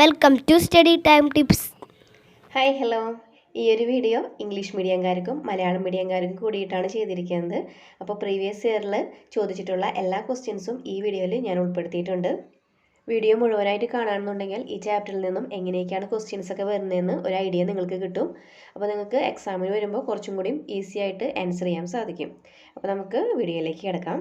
Welcome to study time tips hi hello ഈ ഒരു video English മീഡിയംകാർക്കും മലയാളം മീഡിയംകാർക്കും കൂടിയിട്ടാണ് ചെയ്തിരിക്കുന്നത്. അപ്പോൾ പ്രീവിയസ് ഇയറിൽ ചോദിച്ചിട്ടുള്ള എല്ലാ ക്വസ്റ്റ്യൻസും ഈ വീഡിയോയിൽ ഞാൻ ഉൾപ്പെടുത്തിയിട്ടുണ്ട്. വീഡിയോ മുഴുവനായിട്ട് കാണാമെന്നുണ്ടെങ്കിൽ ഈ ചാപ്റ്ററിൽ നിന്നും എങ്ങനെയൊക്കെയാണ് ക്വസ്റ്റ്യൻസ് ഒക്കെ വരുന്നതെന്ന് ഒരു ഐഡിയ നിങ്ങൾക്ക് കിട്ടും. അപ്പോൾ നിങ്ങൾക്ക് എക്സാമിന് വരുമ്പോൾ കുറച്ചും കൂടിയും ഈസി ആയിട്ട് ആൻസർ ചെയ്യാൻ സാധിക്കും. അപ്പോൾ നമുക്ക് വീഡിയോയിലേക്ക് കിടക്കാം.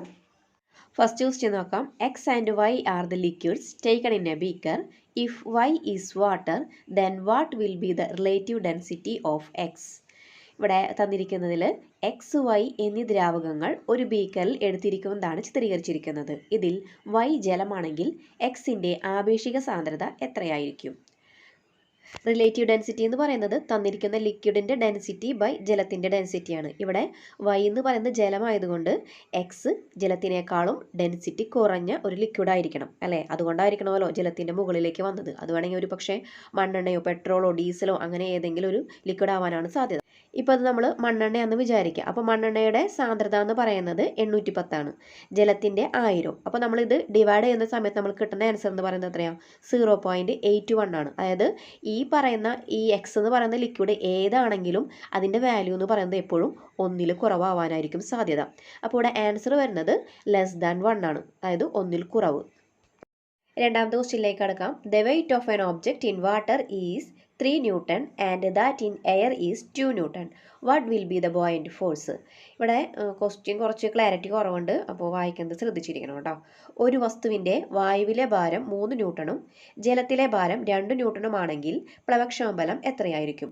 ഫസ്റ്റ് ക്വസ്റ്റ്യൻ നോക്കാം. X and Y are the liquids taken in a beaker if Y is water then what will be the relative density of X ഇവിടെ തന്നിരിക്കുന്നതിൽ എക്സ് വൈ എന്നീ ദ്രാവകങ്ങൾ ഒരു ബീക്കറിൽ എടുത്തിരിക്കുന്നതാണ് ചിത്രീകരിച്ചിരിക്കുന്നത്. ഇതിൽ വൈ ജലമാണെങ്കിൽ എക്സിന്റെ ആപേക്ഷിക സാന്ദ്രത എത്രയായിരിക്കും? റിലേറ്റീവ് ഡെൻസിറ്റി എന്ന് പറയുന്നത് തന്നിരിക്കുന്ന ലിക്വിഡിന്റെ ഡെൻസിറ്റി ബൈ ജലത്തിന്റെ ഡെൻസിറ്റിയാണ് ഇവിടെ വൈ എന്ന് പറയുന്നത് ജലമായതുകൊണ്ട് എക്സ് ജലത്തിനേക്കാളും ഡെൻസിറ്റി കുറഞ്ഞ ഒരു ലിക്വിഡ് ആയിരിക്കണം അല്ലേ? അതുകൊണ്ടായിരിക്കണമല്ലോ ജലത്തിന്റെ മുകളിലേക്ക് വന്നത്. അത് വേണമെങ്കിൽ ഒരു പക്ഷേ മണ്ണെണ്ണയോ പെട്രോളോ ഡീസലോ അങ്ങനെ ഏതെങ്കിലും ഒരു ലിക്വിഡ് ആവാനാണ് സാധ്യത. ഇപ്പോൾ അത് നമ്മൾ മണ്ണെണ്ണയാണെന്ന് വിചാരിക്കുക അപ്പോൾ മണ്ണെണ്ണയുടെ സാന്ദ്രത എന്ന് പറയുന്നത് എണ്ണൂറ്റി പത്താണ് ജലത്തിന്റെ ആയിരം. അപ്പോൾ നമ്മളിത് ഡിവൈഡ് ചെയ്യുന്ന സമയത്ത് നമ്മൾ കിട്ടുന്ന ആൻസർ എന്ന് പറയുന്നത് എത്രയാണ് സീറോ പോയിന്റ് എയ്റ്റ് വൺ ആണ്. അതായത് ഈ പറയുന്ന ഈ എക്സ് എന്ന് പറയുന്ന ലിക്വിഡ് ഏതാണെങ്കിലും അതിന്റെ വാല്യൂ എന്ന് പറയുന്നത് എപ്പോഴും ഒന്നിൽ കുറവാവാനായിരിക്കും സാധ്യത. അപ്പോൾ ഇവിടെ ആൻസർ വരുന്നത് ലെസ് ദാൻ വൺ ആണ്. അതായത് ഒന്നിൽ കുറവ്. രണ്ടാമത്തെ ക്വസ്റ്റ്യനിലേക്ക് കടക്കാം. The weight of an object in water is three newton and that in air is two newton what will be the buoyant force ഇവിടെ ക്വസ്റ്റ്യൻ കുറച്ച് ക്ലാരിറ്റി കുറവുണ്ട്. അപ്പോൾ വായിക്കുന്നത് ശ്രദ്ധിച്ചിരിക്കണം കേട്ടോ. ഒരു വസ്തുവിന്റെ വായുവിലെ ഭാരം മൂന്ന് ന്യൂട്ടണും ജലത്തിലെ ഭാരം രണ്ട് ന്യൂട്ടണുമാണെങ്കിൽ പ്ലവക്ഷമബലം എത്രയായിരിക്കും?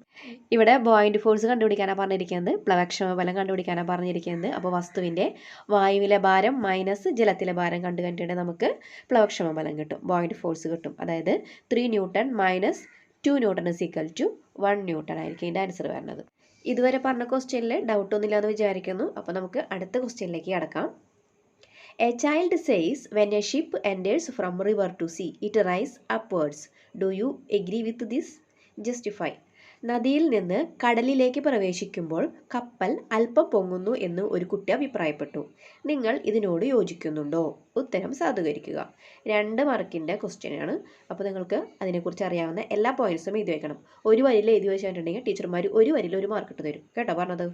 ഇവിടെ ബോയിന്റ് ഫോഴ്സ് കണ്ടുപിടിക്കാനാണ് പറഞ്ഞിരിക്കുന്നത്. പ്ലവക്ഷമ ബലം കണ്ടുപിടിക്കാനാണ് പറഞ്ഞിരിക്കുന്നത്. അപ്പോൾ വസ്തുവിന്റെ വായുവിലെ ഭാരം മൈനസ് ജലത്തിലെ ഭാരം കണ്ടു കണ്ടിട്ട് നമുക്ക് പ്ലവക്ഷമബലം കിട്ടും. ബോയിന്റ് ഫോഴ്സ് കിട്ടും. അതായത് three newton minus two newton is equal to one newton ആയിരിക്കും ഇതിന്റെ ആൻസർ വരുന്നത്. ഇതുവരെ പറഞ്ഞ ക്വസ്റ്റ്യനിൽ ഡൗട്ട് എന്ന് വിചാരിക്കുന്നു. അപ്പോൾ നമുക്ക് അടുത്ത ക്വസ്റ്റ്യനിലേക്ക് കടക്കാം. A child says when a ship enters from river to sea it rise upwards do you agree with this justify നദിയിൽ നിന്ന് കടലിലേക്ക് പ്രവേശിക്കുമ്പോൾ കപ്പൽ അല്പം പൊങ്ങുന്നു എന്ന് ഒരു കുട്ടി അഭിപ്രായപ്പെട്ടു. നിങ്ങൾ ഇതിനോട് യോജിക്കുന്നുണ്ടോ? ഉത്തരം സാധൂകരിക്കുക. രണ്ട് മാർക്കിന്റെ ക്വസ്റ്റ്യനാണ് അപ്പോൾ നിങ്ങൾക്ക് അതിനെക്കുറിച്ച് അറിയാവുന്ന എല്ലാ പോയിന്റ്സും എഴുതി വയ്ക്കണം ഒരു വരിയിൽ എഴുതി വെച്ചിട്ടുണ്ടെങ്കിൽ ടീച്ചർമാർ ഒരു വരിയിൽ ഒരു മാർക്ക് ഇട്ട് തരും. കേട്ടോ പറഞ്ഞത്?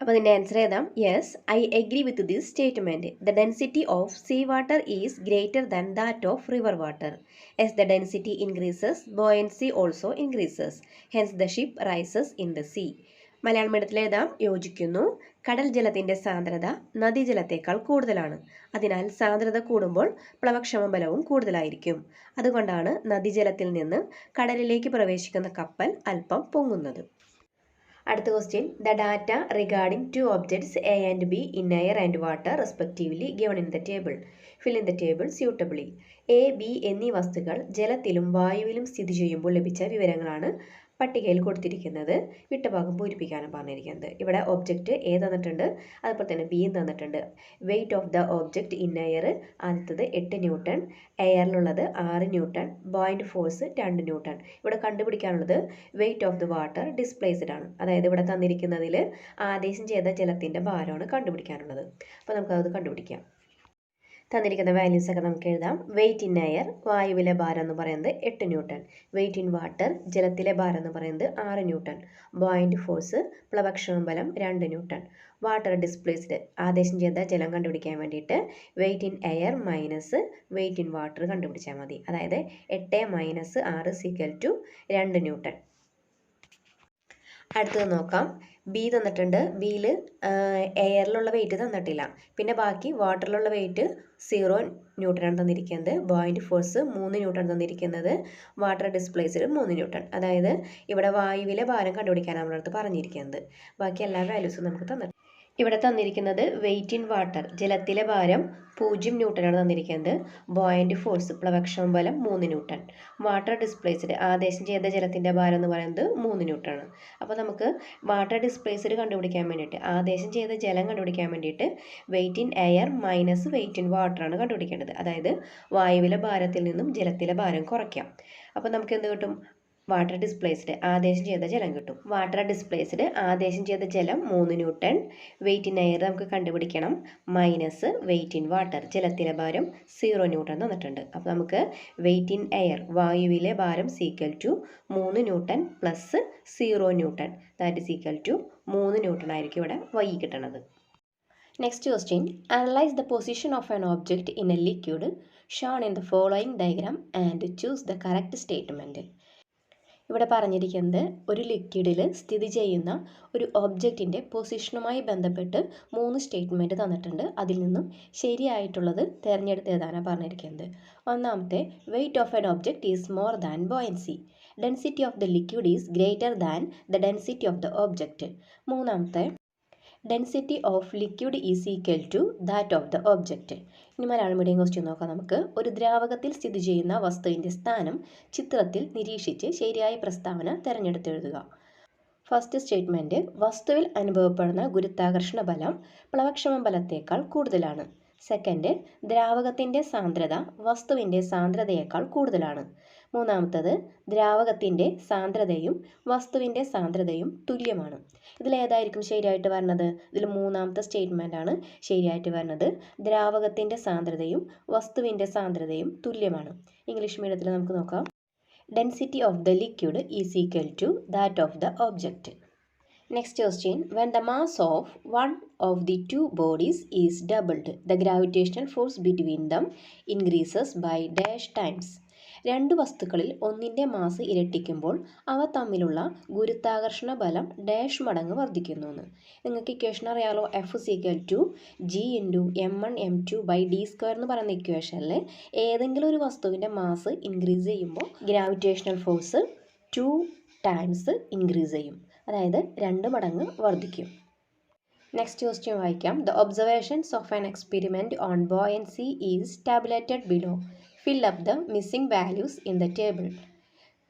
അപ്പോൾ അതിന്റെ answer ഏതാം? Yes I agree with this statement the density of sea water is greater than that of river water as the density increases buoyancy also increases hence the ship rises in the sea Malayalam മീഡിയത്തിൽ എഴുതാം യോജിക്കുന്നു. കടൽ ജലത്തിന്റെ സാന്ദ്രത നദീജലത്തേക്കാൾ കൂടുതലാണ്. അതിനാൽ സാന്ദ്രത കൂടുമ്പോൾ പ്ലവക്ഷമ ബലവും കൂടുതലായിരിക്കും. അതുകൊണ്ടാണ് നദീജലത്തിൽ നിന്ന് കടലിലേക്ക് പ്രവേശിക്കുന്ന കപ്പൽ അല്പം പൊങ്ങുന്നത്. അടുത്ത question the data regarding two objects A and B in air and water respectively given in the table fill in the table suitably A B എന്നീ വസ്തുക്കൾ ജലത്തിലും വായുവിലും സ്ഥിതി ചെയ്യുമ്പോൾ ലഭിച്ച വിവരങ്ങളാണ്. പട്ടികയിൽ കൊടുത്തിരിക്കുന്നത് വിട്ടഭാഗം പൂരിപ്പിക്കാനും പറഞ്ഞിരിക്കുന്നത്. ഇവിടെ ഒബ്ജക്റ്റ് എ തന്നിട്ടുണ്ട് അതുപോലെ തന്നെ ബിയും തന്നിട്ടുണ്ട്. Weight of the object in air ആദ്യത്തത് എട്ട് ന്യൂട്ടൺ എയറിലുള്ളത് ആറ് ന്യൂട്ടൺ ബോയിന്റ് ഫോഴ്സ് രണ്ട് ന്യൂട്ടൺ. ഇവിടെ കണ്ടുപിടിക്കാനുള്ളത് weight of the water displaced ആണ്. അതായത് ഇവിടെ തന്നിരിക്കുന്നതിൽ ആദേശം ചെയ്ത ജലത്തിന്റെ ഭാരമാണ് കണ്ടുപിടിക്കാനുള്ളത്. അപ്പോൾ നമുക്കത് കണ്ടുപിടിക്കാം. തന്നിരിക്കുന്ന വാല്യൂസ് ഒക്കെ നമുക്ക് എഴുതാം. വെയിറ്റ് ഇൻ എയർ വായുവിലെ ഭാരം എന്ന് പറയുന്നത് എട്ട് ന്യൂട്ടൺ. വെയിറ്റ് ഇൻ വാട്ടർ ജലത്തിലെ ഭാരം എന്ന് പറയുന്നത് ആറ് ന്യൂട്ടൺ. ബോയിന്റ് ഫോഴ്സ് പ്ലവക്ഷണ ബലം രണ്ട് ന്യൂട്ടൺ. വാട്ടർ ഡിസ്പ്ലേസ്ഡ് ആദേശം ചെയ്ത ജലം കണ്ടുപിടിക്കാൻ വേണ്ടിയിട്ട് weight in air minus weight in water കണ്ടുപിടിച്ചാൽ മതി. അതായത് എട്ട് മൈനസ് ആറ് സീക്വൽ ടു രണ്ട് ന്യൂട്ടൺ. അടുത്തത് നോക്കാം. ബി തന്നിട്ടുണ്ട്. ബിയിൽ എയറിലുള്ള വെയിറ്റ് തന്നിട്ടില്ല. പിന്നെ ബാക്കി വാട്ടറിലുള്ള വെയിറ്റ് സീറോ ന്യൂട്ടനാണ് തന്നിരിക്കുന്നത്. ബോയിന്റ് ഫോഴ്സ് മൂന്ന് ന്യൂട്ടൺ തന്നിരിക്കുന്നത്. വാട്ടർ ഡിസ്പ്ലേസിൽ മൂന്ന് ന്യൂട്ടൺ അതായത് ഇവിടെ വായുവിലെ ഭാരം കണ്ടുപിടിക്കാനാണ് നമ്മളടുത്ത് പറഞ്ഞിരിക്കുന്നത്. ബാക്കി എല്ലാ വാല്യൂസും നമുക്ക് തന്നിട്ടുണ്ട്. ഇവിടെ തന്നിരിക്കുന്നത് വെയിറ്റ് ഇൻ വാട്ടർ ജലത്തിലെ ഭാരം പൂജ്യം ന്യൂട്ടനാണ് തന്നിരിക്കുന്നത്. ബോയിന്റ് ഫോഴ്സ് പ്ലവക്ഷമ ബലം മൂന്ന് ന്യൂട്ടൺ വാട്ടർ ഡിസ്പ്ലേസ്ഡ് ആദേശം ചെയ്ത ജലത്തിന്റെ ഭാരം എന്ന് പറയുന്നത് മൂന്ന് ന്യൂട്ടണാണ് അപ്പോൾ നമുക്ക് വാട്ടർ ഡിസ്പ്ലേസ്ഡ് കണ്ടുപിടിക്കാൻ വേണ്ടിയിട്ട് ആദേശം ചെയ്ത ജലം കണ്ടുപിടിക്കാൻ വേണ്ടിയിട്ട് weight in air minus weight in വാട്ടറാണ് കണ്ടുപിടിക്കേണ്ടത്. അതായത് വായുവിലെ ഭാരത്തിൽ നിന്നും ജലത്തിലെ ഭാരം കുറയ്ക്കാം. അപ്പോൾ നമുക്ക് എന്ത് കിട്ടും? വാട്ടർ ഡിസ്പ്ലേസ്ഡ് ആദേശം ചെയ്ത ജലം കിട്ടും. വാട്ടർ ഡിസ്പ്ലേസ്ഡ് ആദേശം ചെയ്ത ജലം മൂന്ന് ന്യൂട്ടൺ. വെയിറ്റ് ഇൻ എയർ നമുക്ക് കണ്ടുപിടിക്കണം. മൈനസ് വെയിറ്റ് ഇൻ വാട്ടർ ജലത്തിലെ ഭാരം സീറോ ന്യൂട്ടൺ തന്നിട്ടുണ്ട്. അപ്പോൾ നമുക്ക് വെയിറ്റ് ഇൻ എയർ വായുവിലെ ഭാരം സീക്വൽ ടു മൂന്ന് newton plus zero newton. That is equal to മൂന്ന് ന്യൂട്ടൺ ആയിരിക്കും ഇവിടെ വൈ കിട്ടണത്. Next question analyse the position of an object in a liquid shown in the following diagram and choose the correct statement ഇവിടെ പറഞ്ഞിരിക്കുന്നത് ഒരു ലിക്വിഡിൽ സ്ഥിതി ചെയ്യുന്ന ഒരു ഒബ്ജക്റ്റിന്റെ പൊസിഷനുമായി ബന്ധപ്പെട്ട് മൂന്ന് സ്റ്റേറ്റ്മെന്റ് തന്നിട്ടുണ്ട്. അതിൽ നിന്നും ശരിയായിട്ടുള്ളത് തിരഞ്ഞെടുത്ത് എഴുതാനാണ് പറഞ്ഞിരിക്കുന്നത്. ഒന്നാമത്തെ weight of an object is more than buoyancy density of the liquid is greater than the density of the object മൂന്നാമത്തെ density of liquid is equal to that of the object ഇനി Malayalam medium question നോക്കാം നമുക്ക്. ഒരു ദ്രാവകത്തിൽ സ്ഥിതി ചെയ്യുന്ന വസ്തുവിന്റെ സ്ഥാനം ചിത്രത്തിൽ നിരീക്ഷിച്ച് ശരിയായ പ്രസ്താവന തിരഞ്ഞെടുത്തെഴുതുക. ഫസ്റ്റ് സ്റ്റേറ്റ്മെന്റ് വസ്തുവിൽ അനുഭവപ്പെടുന്ന ഗുരുത്വാകർഷണ ബലം പ്ലവക്ഷമ ബലത്തേക്കാൾ കൂടുതലാണ്. സെക്കൻഡ് ദ്രാവകത്തിന്റെ സാന്ദ്രത വസ്തുവിന്റെ സാന്ദ്രതയേക്കാൾ കൂടുതലാണ്. മൂന്നാമത്തത് ദ്രാവകത്തിന്റെ സാന്ദ്രതയും വസ്തുവിന്റെ സാന്ദ്രതയും തുല്യമാണ്. ഇതിലേതായിരിക്കും ശരിയായിട്ട് വരുന്നത് ഇതിൽ മൂന്നാമത്തെ സ്റ്റേറ്റ്മെന്റ് ആണ് ശരിയായിട്ട് വരുന്നത് ദ്രാവകത്തിന്റെ സാന്ദ്രതയും വസ്തുവിന്റെ സാന്ദ്രതയും തുല്യമാണ്. ഇംഗ്ലീഷ് മീഡിയത്തിൽ നമുക്ക് നോക്കാം. Density of the liquid is equal to that of the object next question when the mass of one of the two bodies is doubled. The gravitational force between them increases by dash times. രണ്ട് വസ്തുക്കളിൽ ഒന്നിന്റെ mass ഇരട്ടിക്കുമ്പോൾ അവ തമ്മിലുള്ള ഗുരുത്വാകർഷണ ബലം dash മടങ്ങ് വർദ്ധിക്കുന്നു എന്ന് നിങ്ങൾക്ക് ഇക്വേഷൻ അറിയാലോ F is equal to G into M one M two by D square എന്ന് പറയുന്ന ഇക്വേഷനിൽ ഏതെങ്കിലും ഒരു വസ്തുവിന്റെ മാസ് ഇൻക്രീസ് ചെയ്യുമ്പോൾ gravitational force two times increase ചെയ്യും അതായത് രണ്ട് മടങ്ങ് വർദ്ധിക്കും നെക്സ്റ്റ് ക്വസ്റ്റ്യൻ വായിക്കാം. The observations of an experiment on buoyancy is tabulated below fill up the missing values in the table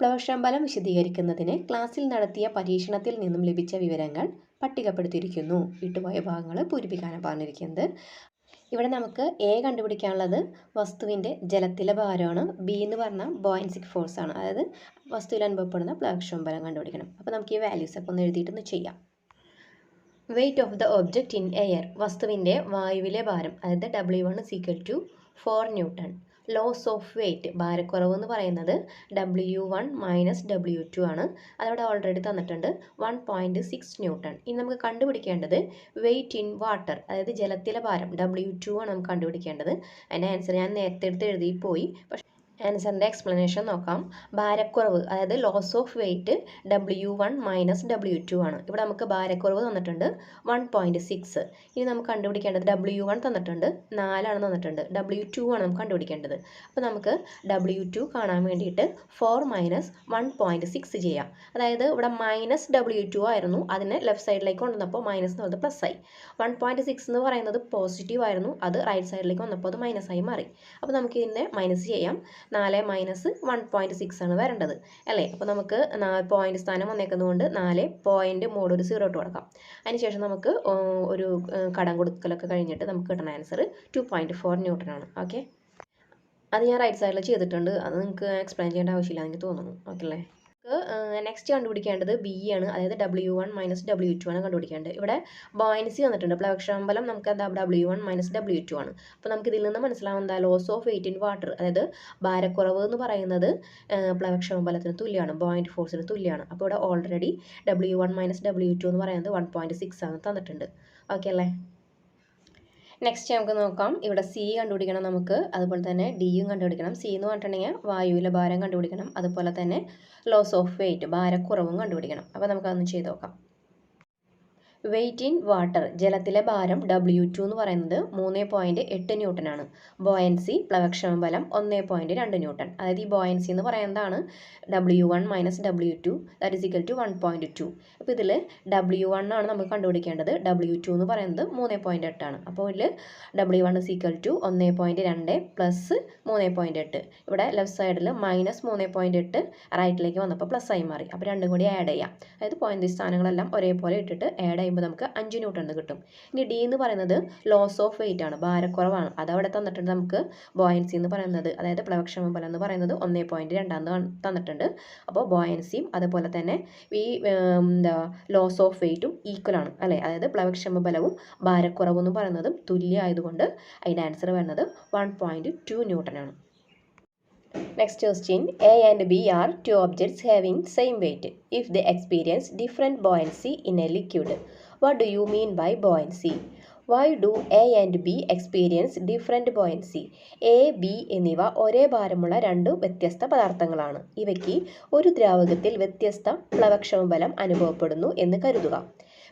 പ്ലവശമ്പലം വിശദീകരിക്കുന്നതിന് ക്ലാസ്സിൽ നടത്തിയ പരീക്ഷണത്തിൽ നിന്നും ലഭിച്ച വിവരങ്ങൾ പട്ടികപ്പെടുത്തിയിരിക്കുന്നു. വിട്ടുപോയ ഭാഗങ്ങൾ പൂരിപ്പിക്കാനാണ് പറഞ്ഞിരിക്കുന്നത്. ഇവിടെ നമുക്ക് എ കണ്ടുപിടിക്കാനുള്ളത് വസ്തുവിന്റെ ജലത്തിലെ ഭാരമാണ്. ബി എന്ന് പറഞ്ഞാൽ ബോയൻസിക് ഫോഴ്സാണ് അതായത് വസ്തുവിൽ അനുഭവപ്പെടുന്ന പ്ലവക്ഷമ്പലം കണ്ടുപിടിക്കണം. അപ്പോൾ നമുക്ക് ഈ വാല്യൂസ് ഒക്കെ ഒന്ന് എഴുതിയിട്ടൊന്ന് ചെയ്യാം. Weight of the object in air വസ്തുവിന്റെ വായുവിലെ ഭാരം. അതായത് W one is equal to four newton loss of weight ഭാരക്കുറവ് എന്ന് പറയുന്നത് W one minus W two ആണ്. അതവിടെ ഓൾറെഡി തന്നിട്ടുണ്ട്. വൺ പോയിന്റ് സിക്സ് ന്യൂട്ടൺ ഇനി നമുക്ക് കണ്ടുപിടിക്കേണ്ടത് വെയ്റ്റ് ഇൻ വാട്ടർ അതായത് ജലത്തിലെ ഭാരം. ഡബ്ല്യു ടു ആണ് നമുക്ക് കണ്ടുപിടിക്കേണ്ടത്. അതിന്റെ ആൻസർ ഞാൻ നേരത്തെ എടുത്ത് എഴുതി പോയി. പക്ഷേ ആൻസറിന്റെ എക്സ്പ്ലനേഷൻ നോക്കാം. ഭാരക്കുറവ് അതായത് loss of weight W one minus W two ആണ്. ഇവിടെ നമുക്ക് ഭാരക്കുറവ് തന്നിട്ടുണ്ട്. വൺ പോയിന്റ് സിക്സ് ഇനി നമുക്ക് കണ്ടുപിടിക്കേണ്ടത് ഡബ്ല്യു വൺ തന്നിട്ടുണ്ട്. നാലാണ് തന്നിട്ടുണ്ട്. ഡബ്ല്യു ടു ആണ് നമുക്ക് കണ്ടുപിടിക്കേണ്ടത്. അപ്പോൾ നമുക്ക് ഡബ്ല്യു ടു കാണാൻ വേണ്ടിയിട്ട് four minus one point six ചെയ്യാം. അതായത് ഇവിടെ മൈനസ് ഡബ്ല്യു ടു ആയിരുന്നു. അതിനെ ലെഫ്റ്റ് സൈഡിലേക്ക് കൊണ്ടുവന്നപ്പോൾ മൈനസ് എന്ന് പറയുന്നത് പ്ലസ് ആയി. വൺ പോയിന്റ് സിക്സ് എന്ന് പറയുന്നത് പോസിറ്റീവ് ആയിരുന്നു. അത് റൈറ്റ് സൈഡിലേക്ക് വന്നപ്പോൾ അത് മൈനസ് ആയി മാറി. അപ്പോൾ നമുക്ക് ഇതിനെ മൈനസ് ചെയ്യാം. നാല് മൈനസ് വൺ പോയിന്റ് സിക്സ് ആണ് വരേണ്ടത്. അല്ലേ? അപ്പോൾ നമുക്ക് പോയിന്റ് സ്ഥാനം വന്നേക്കുന്നതുകൊണ്ട് നാല് പോയിന്റ് മോഡ് ഒരു സീറോ ഇട്ട് കൊടുക്കാം. അതിനുശേഷം നമുക്ക് ഒരു കടം കൊടുക്കലൊക്കെ കഴിഞ്ഞിട്ട് നമുക്ക് കിട്ടുന്ന answer two point four newton ആണ്. ഓക്കെ അത് ഞാൻ റൈറ്റ് സൈഡിൽ ചെയ്തിട്ടുണ്ട്. അത് നിങ്ങൾക്ക് എക്സ്പ്ലെയിൻ ചെയ്യേണ്ട ആവശ്യമില്ല എനിക്ക് തോന്നുന്നു. ഓക്കെ അല്ലേ? നെക്സ്റ്റ് കണ്ടുപിടിക്കേണ്ടത് ബി ആണ്. അതായത് W one minus W two ആണ് കണ്ടുപിടിക്കേണ്ടത്. ഇവിടെ ബോയൻസി വന്നിട്ടുണ്ട്. പ്ലവക്ഷാമ്പലം നമുക്ക് എന്താ W one minus W two ആണ്. അപ്പോൾ നമുക്ക് ഇതിൽ നിന്ന് മനസ്സിലാവും എന്താ? Loss of weight in water അതായത് ഭാരക്കുറവ് എന്ന് പറയുന്നത് പ്ലവക്ഷാമ്പലത്തിന് തുല്യമാണ്. ബോയിന്റ് ഫോഴ്സിന് തുല്യമാണ്. അപ്പോൾ ഇവിടെ already W one minus W two എന്ന് പറയുന്നത് വൺ പോയിന്റ് സിക്സ് ആണ് തന്നിട്ടുണ്ട്. ഓക്കെ അല്ലേ? നെക്സ്റ്റ് നമുക്ക് നോക്കാം. ഇവിടെ സി കണ്ടുപിടിക്കണം നമുക്ക്. അതുപോലെ തന്നെ ഡിയും കണ്ടുപിടിക്കണം. സി എന്ന് പറഞ്ഞിട്ടുണ്ടെങ്കിൽ വായുവിലെ ഭാരം കണ്ടുപിടിക്കണം. അതുപോലെ തന്നെ ലോസ് ഓഫ് വെയിറ്റ് ഭാരക്കുറവും കണ്ടുപിടിക്കണം. അപ്പോൾ നമുക്കതൊന്ന് ചെയ്ത് നോക്കാം. വെയിറ്റ് ഇൻ വാട്ടർ ജലത്തിലെ ഭാരം ഡബ്ല്യു ടു എന്ന് പറയുന്നത് മൂന്ന് പോയിന്റ് എട്ട് ന്യൂട്ടൺ ആണ്. ബോയൻസി പ്ലവക്ഷമ ബലം ഒന്ന് പോയിന്റ് രണ്ട് ന്യൂട്ടൺ അതായത് ഈ ബോയൻസി എന്ന് പറയുന്നതാണ് W one minus W two that is equal to one point two അപ്പോൾ ഇതിൽ ഡബ്ല്യു വൺ ആണ് നമുക്ക് കണ്ടുപിടിക്കേണ്ടത്. ഡബ്ല്യു ടു എന്ന് പറയുന്നത് മൂന്ന് പോയിന്റ് എട്ടാണ് അപ്പോൾ ഇതിൽ W one is equal to ഒന്ന് പോയിന്റ് രണ്ട് പ്ലസ് മൂന്ന് പോയിന്റ് എട്ട്. ഇവിടെ ലെഫ്റ്റ് സൈഡിൽ മൈനസ് മൂന്ന് പോയിന്റ് എട്ട് റൈറ്റിലേക്ക് വന്നപ്പോൾ പ്ലസ് ആയി മാറി. അപ്പോൾ രണ്ടും കൂടി ആഡ് ചെയ്യാം. അതായത് പോയിന്റ് സ്ഥാനങ്ങളെല്ലാം ഒരേപോലെ ഇട്ടിട്ട് ആഡ് ആയി ചെയ്യുമ്പോൾ നമുക്ക് അഞ്ച് ന്യൂട്ടൺ എന്ന് കിട്ടും. ഇനി ഡി എന്ന് പറയുന്നത് ലോസ് ഓഫ് വെയിറ്റ് ആണ്. ഭാരക്കുറവാണ്. അതവിടെ തന്നിട്ടുണ്ട് നമുക്ക് ബോയൻസി എന്ന് പറയുന്നത്. അതായത് പ്ലവക്ഷമ ബലം എന്ന് പറയുന്നത് ഒന്നേ പോയിന്റ് രണ്ടാന്ന് തന്നിട്ടുണ്ട്. അപ്പോൾ ബോയൻസിയും അതുപോലെ തന്നെ ഈ എന്താ ലോസ് ഓഫ് വെയിറ്റും ഈക്വൽ ആണ് അല്ലേ? അതായത് പ്ലവക്ഷമ ബലവും ഭാരക്കുറവും എന്ന് പറയുന്നതും തുല്യമായതുകൊണ്ട് അതിന്റെ ആൻസർ വരുന്നത് വൺ പോയിന്റ് ടു ന്യൂട്ടൺ ആണ്. Next question. A and B are two objects having same weight. If they experience different buoyancy in a liquid. What do you mean by buoyancy? Why do A and B experience different buoyancy A B എന്നിവ ഒരേ ഭാരമുള്ള രണ്ട് വ്യത്യസ്ത പദാർത്ഥങ്ങളാണ്. ഇവയ്ക്ക് ഒരു ദ്രാവകത്തിൽ വ്യത്യസ്ത പ്ലവക്ഷമബലം അനുഭവപ്പെടുന്നു എന്ന് കരുതുക.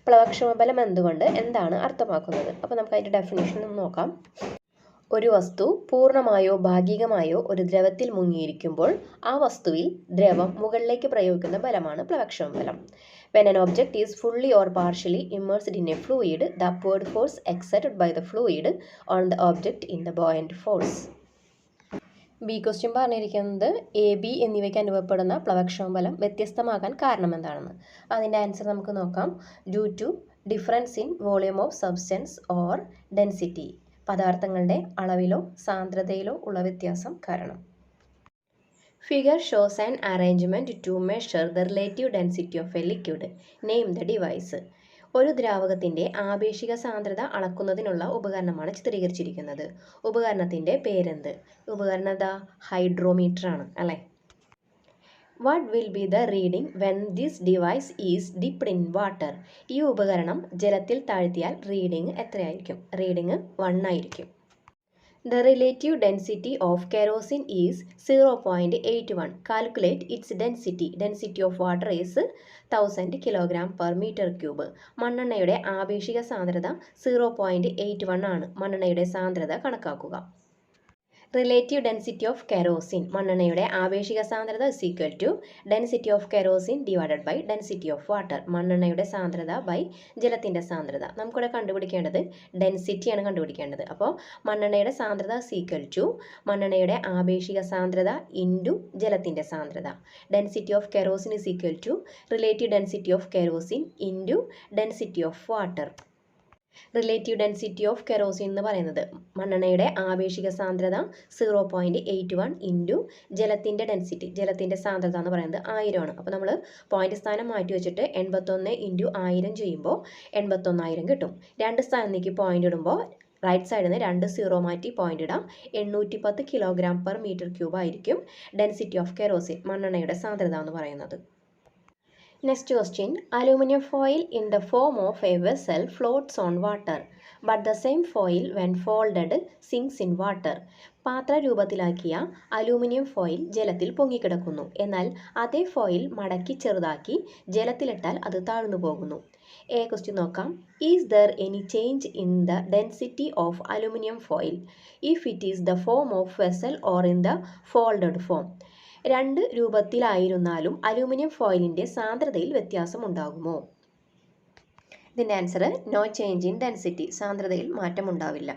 പ്ലവക്ഷമബലം എന്തുകൊണ്ട്? എന്താണ് അർത്ഥമാക്കുന്നത്? അപ്പോൾ നമുക്ക് അതിന്റെ ഡെഫിനേഷൻ നോക്കാം. ഒരു വസ്തു പൂർണമായോ ഭാഗികമായോ ഒരു ദ്രവത്തിൽ മുങ്ങിയിരിക്കുമ്പോൾ ആ വസ്തുവിൽ ദ്രവം മുകളിലേക്ക് പ്രയോഗിക്കുന്ന ബലമാണ് പ്ലവക്ഷമ ബലം. When an object is fully or partially immersed in a fluid the upward force exerted by the fluid on the object in the buoyant force B question പറഞ്ഞിരിക്കുന്നത് എ ബി എന്നിവയ്ക്ക് അനുഭവപ്പെടുന്ന പ്ലവക്ഷമ ബലം വ്യത്യസ്തമാകാൻ കാരണം എന്താണെന്ന്? അതിന്റെ ആൻസർ നമുക്ക് നോക്കാം. Due to difference in volume of substance or density പദാർത്ഥങ്ങളുടെ അളവിലോ സാന്ദ്രതയിലോ ഉള്ള വ്യത്യാസം കാരണം. Figure shows an arrangement to measure the relative density of a liquid name the device ഒരു ദ്രാവകത്തിന്റെ ആപേക്ഷിക സാന്ദ്രത അളക്കുന്നതിനുള്ള ഉപകരണമാണ് ചിത്രീകരിച്ചിരിക്കുന്നത്. ഉപകരണത്തിന്റെ പേരെന്ത്? ഉപകരണം ദ ഹൈഡ്രോമീറ്റർ ആണ് അല്ലേ? What will be the reading when this device is dipped in water ഈ ഉപകരണം ജലത്തിൽ താഴ്ത്തിയാൽ റീഡിംഗ് എത്രയായിരിക്കും? റീഡിംഗ് വൺ ആയിരിക്കും. The relative density of kerosene is zero point eight one calculate its density density of water is thousand kilogram per metre cube മണ്ണെണ്ണയുടെ ആപേക്ഷിക സാന്ദ്രത zero point eight one ആണ്. മണ്ണെണ്ണയുടെ സാന്ദ്രത കണക്കാക്കുക. റിലേറ്റീവ് ഡെൻസിറ്റി ഓഫ് കെറോസിൻ മണ്ണെണ്ണയുടെ ആപേക്ഷിക സാന്ദ്രത is equal to density of kerosene divided by density of water മണ്ണെണ്ണയുടെ സാന്ദ്രത ബൈ ജലത്തിന്റെ സാന്ദ്രത. നമുക്കിവിടെ കണ്ടുപിടിക്കേണ്ടത് ഡെൻസിറ്റിയാണ് കണ്ടുപിടിക്കേണ്ടത്. അപ്പോൾ മണ്ണെണ്ണയുടെ സാന്ദ്രത ഇസ് ഈക്വൽ ടു മണ്ണെണ്ണയുടെ ആപേക്ഷിക സാന്ദ്രത ഇന്റു ജലത്തിന്റെ സാന്ദ്രത. Density of kerosene is equal to relative density of kerosene into density of water relative density of kerosene എന്ന് പറയുന്നത്. മണ്ണെണ്ണയുടെ ആപേക്ഷിക സാന്ദ്രത zero point eight one into ജലത്തിന്റെ ഡെൻസിറ്റി ജലത്തിന്റെ സാന്ദ്രത എന്ന് പറയുന്നത് ആയിരമാണ് അപ്പോൾ നമ്മൾ പോയിന്റ് സ്ഥാനം മാറ്റി വെച്ചിട്ട് എൺപത്തൊന്ന് ഇന്റു ആയിരം ചെയ്യുമ്പോൾ എൺപത്തൊന്നായിരം കിട്ടും. രണ്ട് സ്ഥാനത്തേക്ക് പോയിന്റ് ഇടുമ്പോൾ റൈറ്റ് സൈഡിൽ നിന്ന് രണ്ട് സീറോ മാറ്റി പോയിന്റ് ഇടാം. എണ്ണൂറ്റി പത്ത് കിലോഗ്രാം പെർ മീറ്റർ ക്യൂബ് ആയിരിക്കും ഡെൻസിറ്റി ഓഫ് കെറോസിൻ മണ്ണെണ്ണയുടെ സാന്ദ്രത എന്ന് പറയുന്നത്. Next question aluminium foil in the form of a vessel floats on water but the same foil when folded sinks in water പാത്രരൂപത്തിലാക്കിയ aluminium foil ജലത്തിൽ പൊങ്ങിക്കിടക്കുന്നു. എന്നാൽ അതേ foil മടക്കി ചെറുതാക്കി ജലത്തിലിട്ടാൽ അത് താഴ്ന്നു പോകുന്നു. എ ക്വസ്റ്റ്യൻ നോക്കാം. Is there any change in the density of aluminium foil if it is the form of vessel or in the folded form രണ്ട് രൂപത്തിലായിരുന്നാലും അലൂമിനിയം ഫോയിലിന്റെ സാന്ദ്രതയിൽ വ്യത്യാസം ഉണ്ടാകുമോ ഇതിന്റെ answer no change in density സാന്ദ്രതയിൽ മാറ്റമുണ്ടാവില്ല.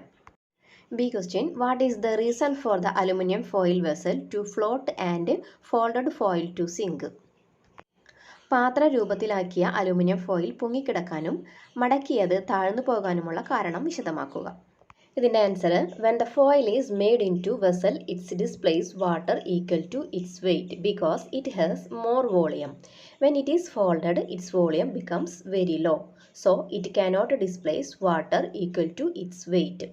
B question what is the reason for the aluminium foil vessel to float and folded foil to sink പാത്ര രൂപത്തിലാക്കിയ അലുമിനിയം ഫോയിൽ പൊങ്ങിക്കിടക്കാനും മടക്കിയത് താഴ്ന്നു പോകാനുമുള്ള കാരണം വിശദമാക്കുക. ഇതിന്റെ answer when the foil is made into vessel its displace water equal to its weight because it has more volume when it is folded its volume becomes very low so it cannot displace water equal to its weight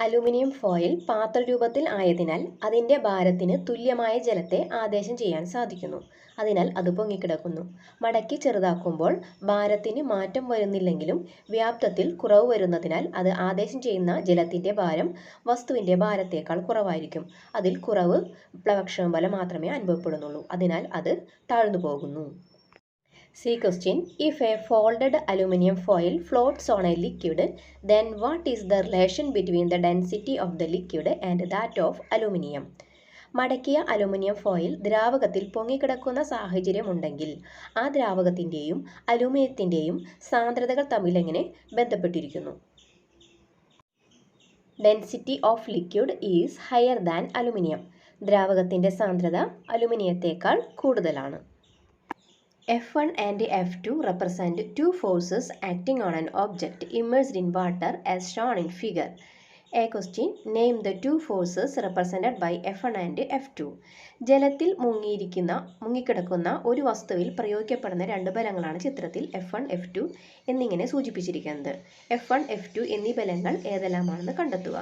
aluminium foil പാത്രരൂപത്തിൽ ആയതിനാൽ അതിന്റെ ഭാരത്തിന് തുല്യമായ ജലത്തെ ആദേശം ചെയ്യാൻ സാധിക്കുന്നു. അതിനാൽ അത് പൊങ്ങിക്കിടക്കുന്നു. മടക്കി ചെറുതാക്കുമ്പോൾ ഭാരത്തിന് മാറ്റം വരുന്നില്ലെങ്കിലും വ്യാപ്തത്തിൽ കുറവ് വരുന്നതിനാൽ അത് ആദേശം ചെയ്യുന്ന ജലത്തിന്റെ ഭാരം വസ്തുവിന്റെ ഭാരത്തേക്കാൾ കുറവായിരിക്കും. അതിൽ കുറവ് പ്ലവക്ഷമ ബലം മാത്രമേ അനുഭവപ്പെടുന്നുള്ളൂ. അതിനാൽ അത് താഴ്ന്നു പോകുന്നു C question if a folded aluminium foil floats on a liquid then what is the relation between the density of the liquid and that of aluminium മടക്കിയ aluminium foil ദ്രാവകത്തിൽ പൊങ്ങിക്കിടക്കുന്ന സാഹചര്യമുണ്ടെങ്കിൽ ആ ദ്രാവകത്തിന്റെയും അലുമിനിയത്തിന്റെയും സാന്ദ്രതകൾ തമ്മിൽ എങ്ങനെ ബന്ധപ്പെട്ടിരിക്കുന്നു? Density of liquid is higher than aluminium ദ്രാവകത്തിന്റെ സാന്ദ്രത അലുമിനിയത്തേക്കാൾ കൂടുതലാണ്. F one and F two represent two forces an on immersed in water as shown in figure A question name the two forces represented by F one and F two ജലത്തിൽ മുങ്ങിയിരിക്കുന്ന മുങ്ങിക്കിടക്കുന്ന ഒരു വസ്തുവിൽ പ്രയോഗിക്കപ്പെടുന്ന രണ്ട് ബലങ്ങളാണ് ചിത്രത്തിൽ എഫ് വൺ എഫ് ടു എന്നിങ്ങനെ സൂചിപ്പിച്ചിരിക്കുന്നത്. F one F two എന്നീ ബലങ്ങൾ ഏതെല്ലാമാണെന്ന് കണ്ടെത്തുക.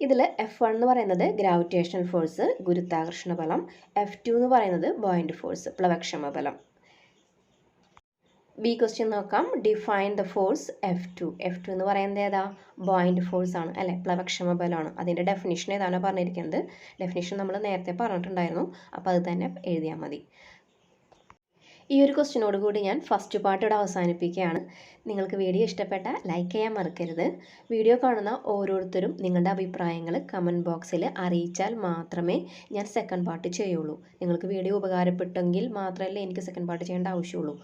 ഇതിൽ എഫ് വൺ എന്ന് പറയുന്നത് ഗ്രാവിറ്റേഷണൽ ഫോഴ്സ് ഗുരുത്താകർഷണ ബലം. എഫ് ടു എന്ന് പറയുന്നത് ബോയിന്റ് ഫോഴ്സ് പ്ലവക്ഷമ ബലം. ബി ക്വസ്റ്റ്യൻ നോക്കാം. Define the force F two F two എന്ന് പറയുന്നത് ഏതാ? ബോയിന്റ് ഫോഴ്സ് ആണ് അല്ലേ? പ്ലവക്ഷമ ബലമാണ്. അതിന്റെ ഡെഫിനിഷൻ ഏതാണ് പറഞ്ഞിരിക്കുന്നത്. ഡെഫിനിഷൻ നമ്മൾ നേരത്തെ പറഞ്ഞിട്ടുണ്ടായിരുന്നു. അപ്പോൾ അത് തന്നെ എഴുതിയാൽ മതി. ഈ ഒരു ക്വസ്റ്റിനോട് കൂടി ഞാൻ ഫസ്റ്റ് പാർട്ട് ഇവിടെ അവസാനിപ്പിക്കുകയാണ്. നിങ്ങൾക്ക് വീഡിയോ ഇഷ്ടപ്പെട്ട ലൈക്ക് ചെയ്യാൻ മറക്കരുത്. വീഡിയോ കാണുന്ന ഓരോരുത്തരും നിങ്ങളുടെ അഭിപ്രായങ്ങൾ കമന്റ് ബോക്സിൽ അറിയിച്ചാൽ മാത്രമേ ഞാൻ സെക്കൻഡ് പാർട്ട് ചെയ്യുള്ളൂ. നിങ്ങൾക്ക് വീഡിയോ ഉപകാരപ്പെട്ടെങ്കിൽ മാത്രമല്ലേ എനിക്ക് സെക്കൻഡ് പാർട്ട് ചെയ്യേണ്ട ആവശ്യമുള്ളൂ.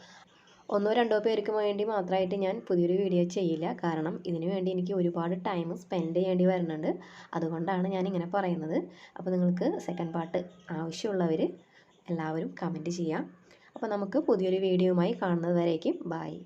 ഒന്നോ രണ്ടോ പേർക്ക് വേണ്ടി മാത്രമായിട്ട് ഞാൻ പുതിയൊരു വീഡിയോ ചെയ്യില്ല. കാരണം ഇതിനു വേണ്ടി എനിക്ക് ഒരുപാട് ടൈം സ്പെൻഡ് ചെയ്യേണ്ടി വരുന്നുണ്ട്. അതുകൊണ്ടാണ് ഞാൻ ഇങ്ങനെ പറയുന്നത്. അപ്പോൾ നിങ്ങൾക്ക് സെക്കൻഡ് പാർട്ട് ആവശ്യമുള്ളവർ എല്ലാവരും കമന്റ് ചെയ്യാം. അപ്പോൾ നമുക്ക് പുതിയൊരു വീഡിയോയുമായി കാണുന്നത് വരേക്കും. ബായ്